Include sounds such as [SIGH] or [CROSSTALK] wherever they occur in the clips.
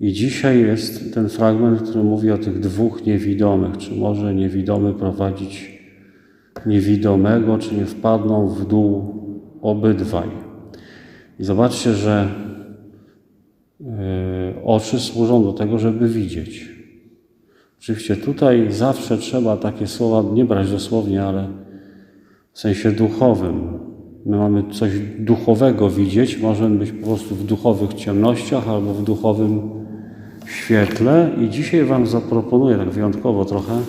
I dzisiaj jest ten fragment, który mówi o tych dwóch niewidomych. Czy może niewidomy prowadzić niewidomego, czy nie wpadną w dół obydwaj. I zobaczcie, że yy, oczy służą do tego, żeby widzieć. Oczywiście tutaj zawsze trzeba takie słowa nie brać dosłownie, ale w sensie duchowym. My mamy coś duchowego widzieć, możemy być po prostu w duchowych ciemnościach albo w duchowym świetle. I dzisiaj Wam zaproponuję tak wyjątkowo trochę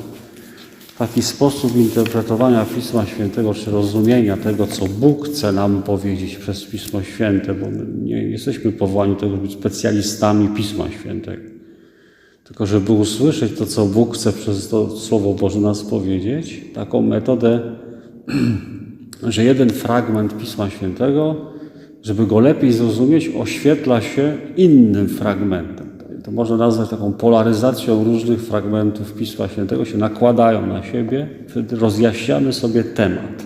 taki sposób interpretowania Pisma Świętego, czy rozumienia tego, co Bóg chce nam powiedzieć przez Pismo Święte, bo my nie jesteśmy powołani do tego, być specjalistami Pisma Świętego. Tylko żeby usłyszeć to, co Bóg chce przez to Słowo Boże nas powiedzieć, taką metodę, [CLEARS THROAT] że jeden fragment Pisma Świętego, żeby go lepiej zrozumieć, oświetla się innym fragmentem. To można nazwać taką polaryzacją różnych fragmentów Pisma Świętego, się nakładają na siebie, wtedy rozjaśniamy sobie temat.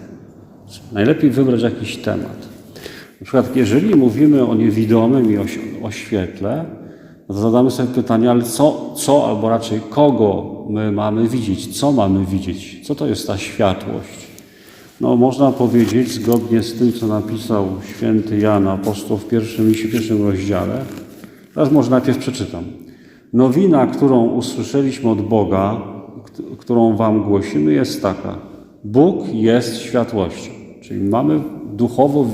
Najlepiej wybrać jakiś temat. Na przykład, jeżeli mówimy o niewidomym i o, o świetle, no to zadamy sobie pytanie, ale co, co, albo raczej kogo my mamy widzieć? Co mamy widzieć? Co to jest ta światłość? No, można powiedzieć, zgodnie z tym, co napisał święty Jan, apostoł w pierwszym liście, pierwszym rozdziale, teraz może najpierw przeczytam. Nowina, którą usłyszeliśmy od Boga, którą wam głosimy, jest taka. Bóg jest światłością. Czyli mamy duchowo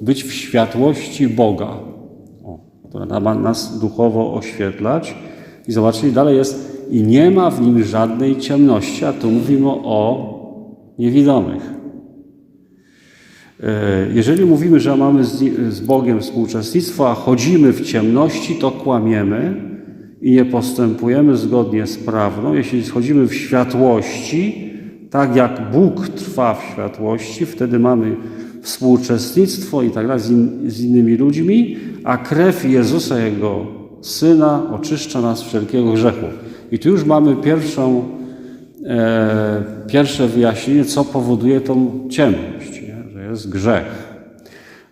być w światłości Boga która ma nas duchowo oświetlać. I zobaczcie, dalej jest, i nie ma w nim żadnej ciemności, a tu mówimy o niewidomych. Jeżeli mówimy, że mamy z Bogiem współuczestnictwo, a chodzimy w ciemności, to kłamiemy i nie postępujemy zgodnie z prawdą. Jeśli schodzimy w światłości, tak jak Bóg trwa w światłości, wtedy mamy współuczestnictwo i tak dalej z, in, z innymi ludźmi, a krew Jezusa, Jego Syna, oczyszcza nas wszelkiego grzechu. I tu już mamy pierwszą, e, pierwsze wyjaśnienie, co powoduje tą ciemność, jest grzech.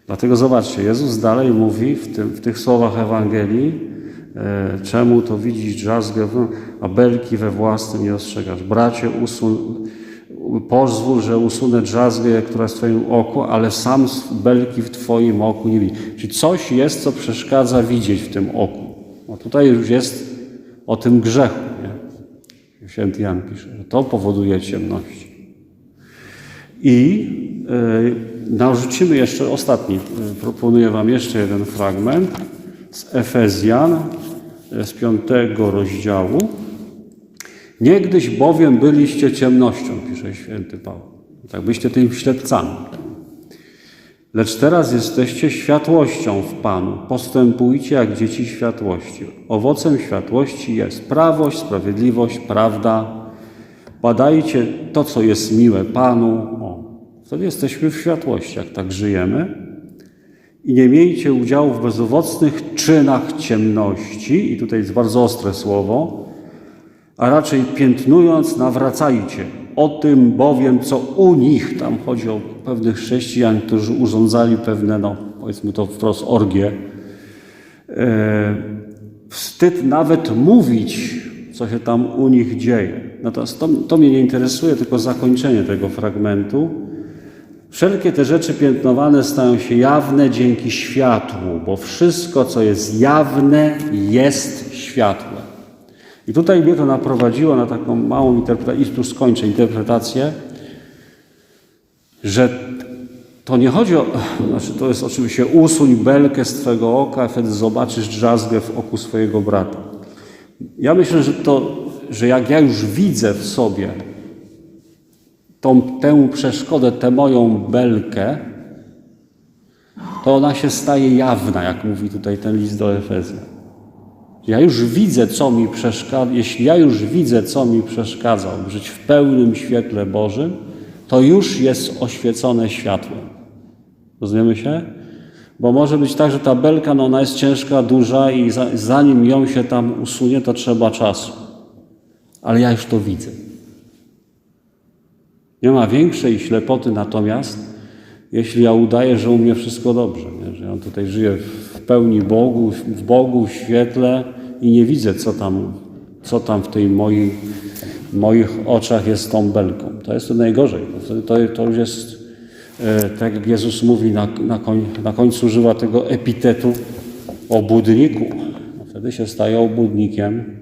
Dlatego zobaczcie, Jezus dalej mówi w, tym, w tych słowach Ewangelii, e, czemu to widzisz drzazgę, a belki we własnym nie ostrzegasz. Bracie, pozwól, że usunę drzazgę, która jest w Twoim oku, ale sam belki w Twoim oku nie widzi. Czyli coś jest, co przeszkadza widzieć w tym oku. No tutaj już jest o tym grzechu. Nie? Święty Jan pisze, że to powoduje ciemność. I narzucimy jeszcze ostatni, yy, proponuję Wam jeszcze jeden fragment z Efezjan, z piątego rozdziału. Niegdyś bowiem byliście ciemnością, pisze święty Paweł. Tak byście tymi ślepcami. Lecz teraz jesteście światłością w Panu. Postępujcie jak dzieci światłości. Owocem światłości jest prawość, sprawiedliwość, prawda. Badajcie to, co jest miłe Panu. O, wtedy jesteśmy w światłości, jak tak żyjemy. I nie miejcie udziału w bezowocnych czynach ciemności. I tutaj jest bardzo ostre słowo a raczej piętnując, nawracajcie. O tym bowiem, co u nich, tam chodzi o pewnych chrześcijan, którzy urządzali pewne, no powiedzmy to wprost, orgie. E, wstyd nawet mówić, co się tam u nich dzieje. Natomiast to, to mnie nie interesuje, tylko zakończenie tego fragmentu. Wszelkie te rzeczy piętnowane stają się jawne dzięki światłu, bo wszystko, co jest jawne, jest światłem. I tutaj mnie to naprowadziło na taką małą interpretację, i tu skończę interpretację, że to nie chodzi o, znaczy to jest oczywiście usuń belkę z Twego oka, wtedy zobaczysz drzazgę w oku swojego brata. Ja myślę, że to, że jak ja już widzę w sobie tą, tę przeszkodę, tę moją belkę, to ona się staje jawna, jak mówi tutaj ten list do Efezjan. Ja już widzę, co mi przeszkadza, jeśli ja już widzę, co mi przeszkadza, żyć w pełnym świetle Bożym, to już jest oświecone światłem. Rozumiemy się? Bo może być tak, że ta belka, no ona jest ciężka, duża i za, zanim ją się tam usunie, to trzeba czasu. Ale ja już to widzę. Nie ma większej ślepoty natomiast, jeśli ja udaję, że u mnie wszystko dobrze, nie? że ja tutaj żyję w pełni Bogu, w Bogu, w świetle i nie widzę, co tam, co tam w tej moich, moich oczach jest tą belką. To jest to najgorzej. To, to już jest, e, tak jak Jezus mówi, na, na, koń, na końcu używa tego epitetu obłudniku. Wtedy się staje obłudnikiem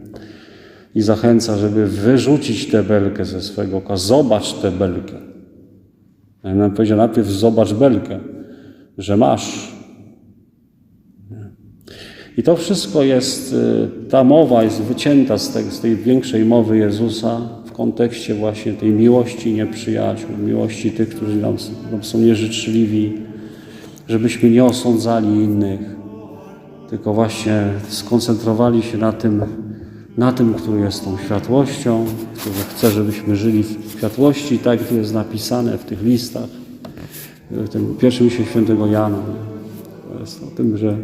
i zachęca, żeby wyrzucić tę belkę ze swego oka. Zobacz tę belkę. Ja bym powiedział najpierw zobacz belkę, że masz. I to wszystko jest, y, ta mowa jest wycięta z tej, z tej większej mowy Jezusa w kontekście właśnie tej miłości nieprzyjaciół, miłości tych, którzy nam, nam są nieżyczliwi, żebyśmy nie osądzali innych, tylko właśnie skoncentrowali się na tym, na tym, który jest tą światłością, który chce, żebyśmy żyli w światłości, tak jak jest napisane w tych listach, w tym pierwszym liście świętego Jana. To jest o tym, że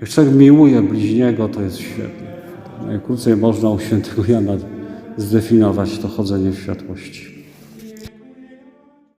jak człowiek miłuje bliźniego, to jest świetne. Najkrócej można u świętego Jana zdefiniować to chodzenie w światłości.